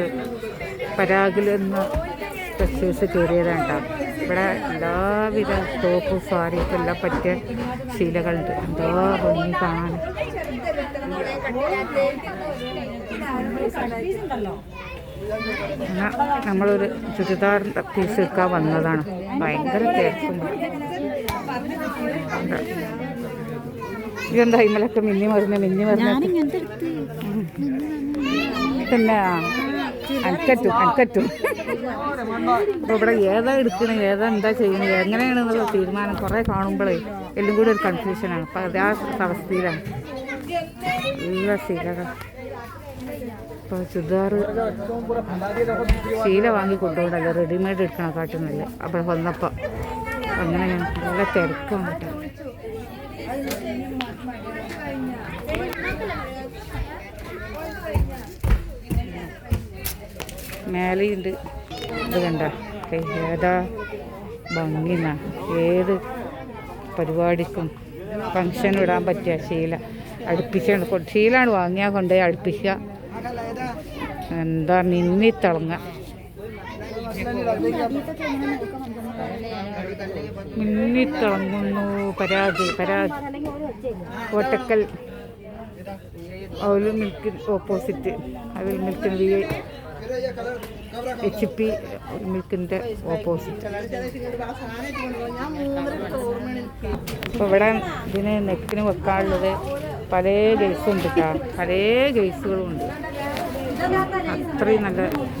ഇത് പരാഗിൽ നിന്ന് ടെക്സ്റ്റൈൽസ് കയറിയതാണ് കേട്ടോ ഇവിടെ എല്ലാവിധ ടോപ്പ് സാരിയൊക്കെ എല്ലാം പറ്റിയ ശീലകളുണ്ട്. എന്തോ ഭംഗി കാണാൻ. നമ്മളൊരു ചുരിദാറിന്റെ പീസ് എടുക്കാൻ വന്നതാണ്. ഭയങ്കര തിരക്കുണ്ട് ഇതെന്താ ഇന്നലൊക്കെ മിന്നി മറിഞ്ഞ മിന്നി മറിഞ്ഞ? പിന്നെ അനക്കറ്റും അനക്കറ്റും. അപ്പോൾ ഇവിടെ ഏതാ എടുക്കണേ ഏതാ എന്താ ചെയ്യുന്നത് എങ്ങനെയാണെന്നുള്ള തീരുമാനം കുറേ കാണുമ്പോഴേ എല്ലാം കൂടി ഒരു കൺഫ്യൂഷനാണ് അപ്പോൾ അതേ അവസ്ഥയിലാണ്. നല്ല ശീലകൾ. ഇപ്പോൾ ചുരിദാർ ശീല വാങ്ങി കൊണ്ടുപോകണല്ലോ റെഡിമെയ്ഡ് എടുക്കണ കാട്ടുന്നില്ല അപ്പോൾ വന്നപ്പോൾ അങ്ങനെ നല്ല തിരക്കാണ് കേട്ടോ. മേലെയുണ്ട്. ഇത് കണ്ട? ഏതാ? ഭംഗിന്നാ. ഏത് പരിപാടിക്കും ഫങ്ഷൻ ഇടാൻ പറ്റിയ ശീല. അടുപ്പിച്ചാണ് ശീലാണ് വാങ്ങിയാൽ കൊണ്ടുപോയി അടുപ്പിക്കുക. എന്താ നിന്നി തിളങ്ങ. മിന്നി തിളങ്ങുന്നു. പരാതി പരാതി. കോട്ടക്കൽ. അവൽ മിൽക്ക് ഓപ്പോസിറ്റ് അവൽ മിൽക്കിന് വി എച്ച് പി മിൽക്കിന്റെ ഓപ്പോസിറ്റ് അപ്പോൾ ഇവിടെ ഇതിന് നെക്കിന് വെക്കാനുള്ളത് പല ഗൈസും ഉണ്ട് കേട്ടോ പല ഗൈസുകളും ഉണ്ട്. അത്രയും നല്ല ഉണ്ട്.